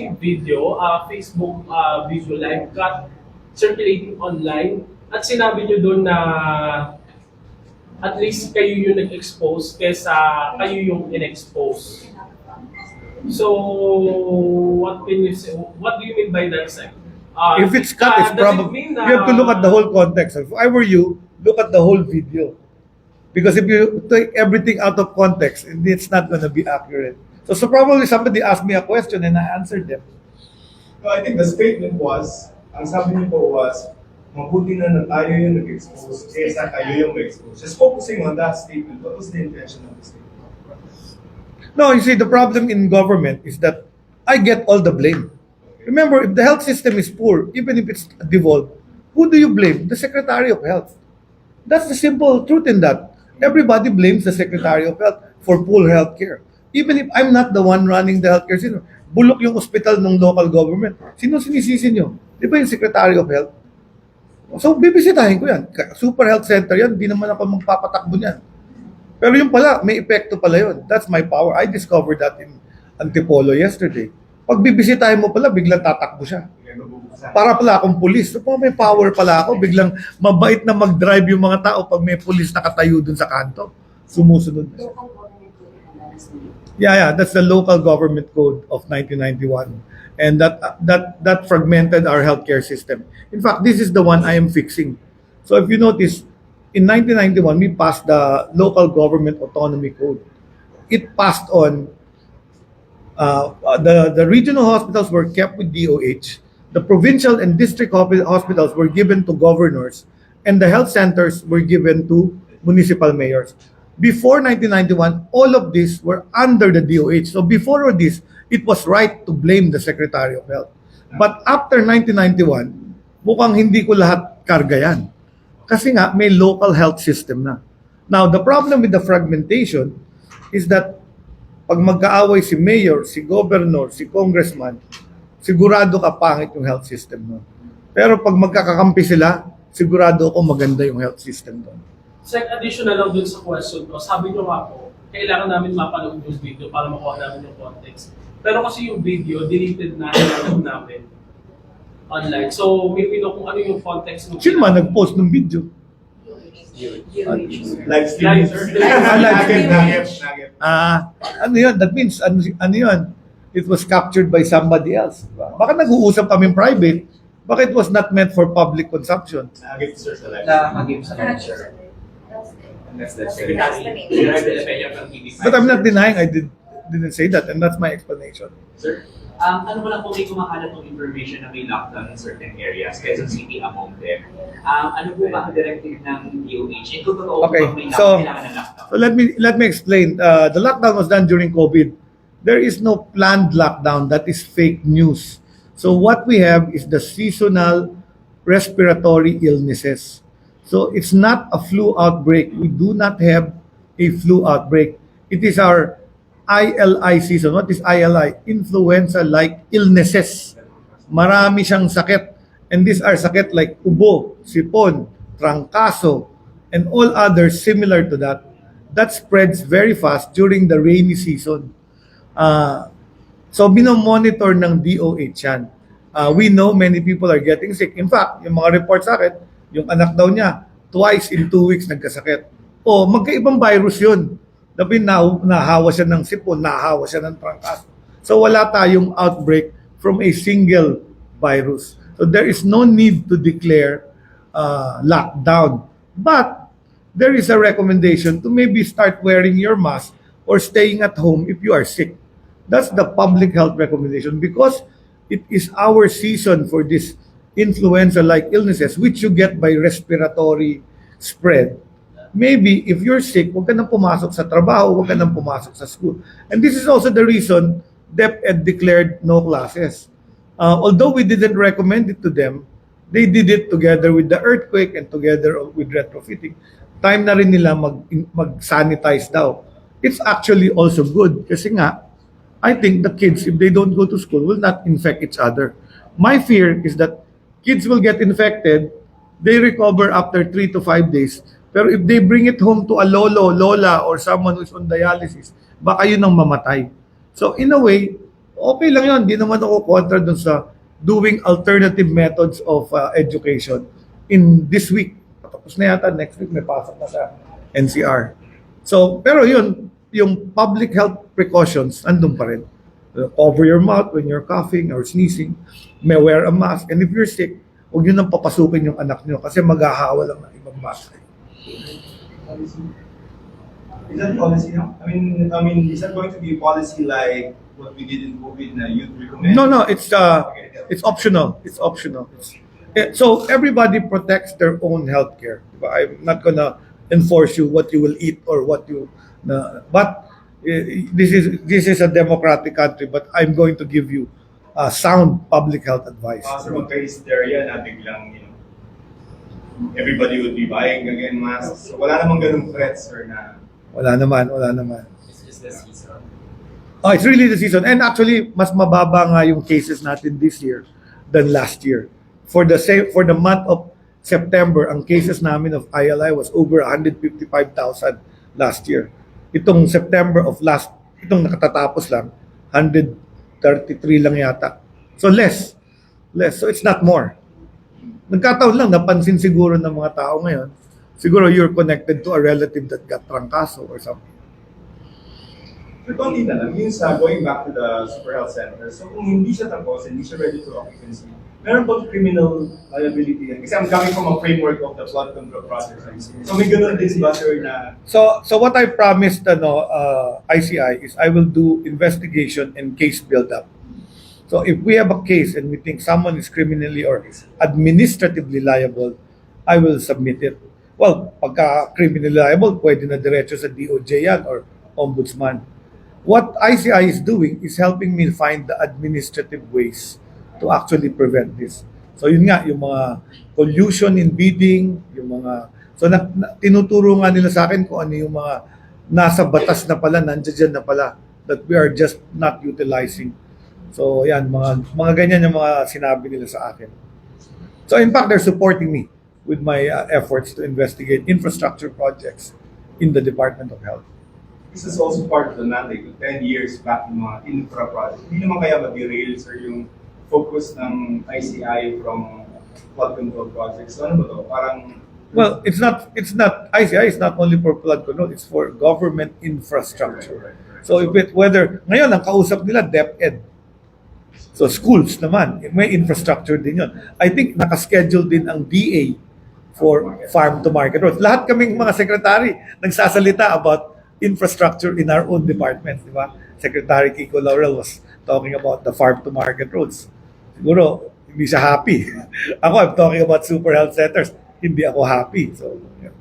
kasi video, ah, Facebook ah, video live got circulating online at sinabi nyo doon na at least kayo yung nag-expose kesa kayo yung in-expose. So, what can you say? What do you mean by that, sir? Ah, If it's cut, ah, it's it probably, mean you have to look at the whole context. If I were you, look at the whole video. Because if you take everything out of context, it's not going to be accurate. So, so probably somebody asked me a question and I answered them. No, I think the statement was, ang sabi niyo po was, mabuti na na tayo yung nag-expose eh, kaysa kayo yung expose Just focusing on that statement, what was the intention of the statement? No, you see, the problem in government is that I get all the blame. Remember, if the health system is poor, even if it's devolved, who do you blame? The Secretary of Health. That's the simple truth in that. Everybody blames the Secretary of Health for poor health care. Even if I'm not the one running the healthcare system, bulok yung hospital ng local government. Sino sinisisi nyo? Di ba yung Secretary of Health? So, bibisitahin ko yan. Super Health Center yan, di naman ako magpapatakbo niyan. Pero yung pala, may epekto pala yun. That's my power. I discovered that in Antipolo yesterday. Pag bibisitahin mo pala, biglang tatakbo siya. Para pala akong pulis. So, may power pala ako, biglang mabait na mag-drive yung mga tao pag may pulis nakatayo dun sa kanto. Sumusunod na. Yeah, yeah, that's the local government code of 1991. And that that that fragmented our healthcare system. In fact, this is the one I am fixing. So if you notice, in 1991 we passed the local government autonomy code. It passed on uh, the the regional hospitals were kept with DOH. The provincial and district hospitals were given to governors, and the health centers were given to municipal mayors. Before 1991, all of these were under the DOH. So before this, it was right to blame the Secretary of Health. But after 1991, mukhang hindi ko lahat karga yan. Kasi nga, may local health system na. Now, the problem with the fragmentation is that pag magkaaway si mayor, si governor, si congressman, sigurado ka pangit yung health system mo. Pero pag magkakakampi sila, sigurado ako maganda yung health system doon. Sec, additional lang dun sa question ko, sabi nyo nga po, kailangan namin mapanood yung video para makuha namin yung context. Pero kasi yung video, deleted na ilalagay namin online. So, may pino kung ano yung context ng Sino man nag-post ng video? Live sir. Ah, live. Ah, ano yun? That means, ano, ano yun? It was captured by somebody else. Baka nag-uusap kami private. Baka it was not meant for public consumption. Nugget, sir, sa live. Nakakagame sa kanya, sir. Unless that's the- TV5. But I'm not denying I did, didn't say that and that's my explanation. Sir, um, ano mo lang po may kumakalat ng information na may lockdown in certain areas, Quezon City among them. Um, ano po ba ang directive ng DOH? And kung totoo Okay, may so- lockdown, kailangan ng lockdown? So let me let me explain. Uh, the lockdown was done during COVID. There is no planned lockdown. That is fake news. So what we have is the seasonal respiratory illnesses. So it's not a flu outbreak. We do not have a flu outbreak. It is our ILI season. What is ILI? Influenza-like illnesses. Marami siyang sakit. And these are sakit like ubo, sipon, trangkaso, and all others similar to that. That spreads very fast during the rainy season. Uh, so, binomonitor ng DOH yan. Uh, we know many people are getting sick. In fact, yung mga report sa akin, yung anak daw niya, twice in two weeks nagkasakit. O, magkaibang virus yun. Dabi na, nahawa siya ng sipon, nahawa siya ng trangkaso. So, wala tayong outbreak from a single virus. So, there is no need to declare uh, lockdown. But, there is a recommendation to maybe start wearing your mask or staying at home if you are sick. That's the public health recommendation because it is our season for this influenza-like illnesses which you get by respiratory spread. Maybe if you're sick, huwag ka nang pumasok sa trabaho, huwag ka nang pumasok sa school. And this is also the reason DepEd declared no classes. Uh, although we didn't recommend it to them, they did it together with the earthquake and together with retrofitting. Time na rin nila mag, mag-sanitize daw. It's actually also good kasi nga, I think the kids, if they don't go to school, will not infect each other. My fear is that kids will get infected, they recover after three to five days. Pero if they bring it home to a lolo, lola, or someone who's on dialysis, baka yun ang mamatay. So in a way, Okay lang yun. Hindi naman ako kontra dun sa doing alternative methods of uh, education in this week. Tapos na yata, next week may pasok na sa NCR. So, pero yun, yung public health precautions, andun pa rin. Uh, Cover your mouth when you're coughing or sneezing. May wear a mask. And if you're sick, huwag nyo nang papasukin yung anak nyo kasi maghahawa lang ng ibang mask. Is that policy now? I mean, I mean, is that going to be a policy like what we did in COVID na you'd recommend? No, no, it's uh, it's optional. It's optional. It's, eh, so everybody protects their own healthcare. Diba? I'm not gonna enforce you what you will eat or what you. na but this is this is a democratic country. But I'm going to give you uh, sound public health advice. Uh, sir, magka-hysteria na biglang, you know, everybody would be buying again masks. So, wala namang ganung threat, sir, na Wala naman, wala naman. It's just the season. Oh, it's really the season. And actually, mas mababa nga yung cases natin this year than last year. For the same for the month of September, ang cases namin of ILI was over 155,000 last year. Itong September of last, itong nakatatapos lang, 133 lang yata. So less. Less. So it's not more. Nagkataon lang, napansin siguro ng mga tao ngayon, siguro you're connected to a relative that got trangkaso or something. Pero konti na lang, yun sa going back to the super health center. So kung hindi siya tapos, hindi siya ready for occupancy, meron bang criminal liability yan? Kasi I'm coming from a framework of the flood control process. So may ganun din ba, sir, na So, so what I promised ano, uh, ICI is I will do investigation and case build-up. So if we have a case and we think someone is criminally or administratively liable, I will submit it. Well, pagka criminally liable, pwede na diretso sa DOJ yan or ombudsman. What ICI is doing is helping me find the administrative ways to actually prevent this. So yun nga, yung mga collusion in bidding, yung mga... So na, na- tinuturo nga nila sa akin kung ano yung mga nasa batas na pala, nandiyan na pala, that we are just not utilizing. So yan, mga, mga ganyan yung mga sinabi nila sa akin. So in fact, they're supporting me with my uh, efforts to investigate infrastructure projects in the Department of Health. this is also part of the mandate, 10 years back ng mga infra project. Hindi naman kaya ma-derail, sir, yung focus ng ICI from flood control projects. So ano ba to? Parang Well, it's not it's not ICI is not only for flood control, it's for government infrastructure. So if it whether ngayon ang kausap nila DepEd. So schools naman, may infrastructure din 'yon. I think naka-schedule din ang DA for farm to market roads. Lahat kaming mga secretary nagsasalita about infrastructure in our own department, di ba? Secretary Kiko Laurel was talking about the farm to market roads. Siguro hindi siya happy. ako I'm talking about super health centers. Hindi ako happy. So, yeah.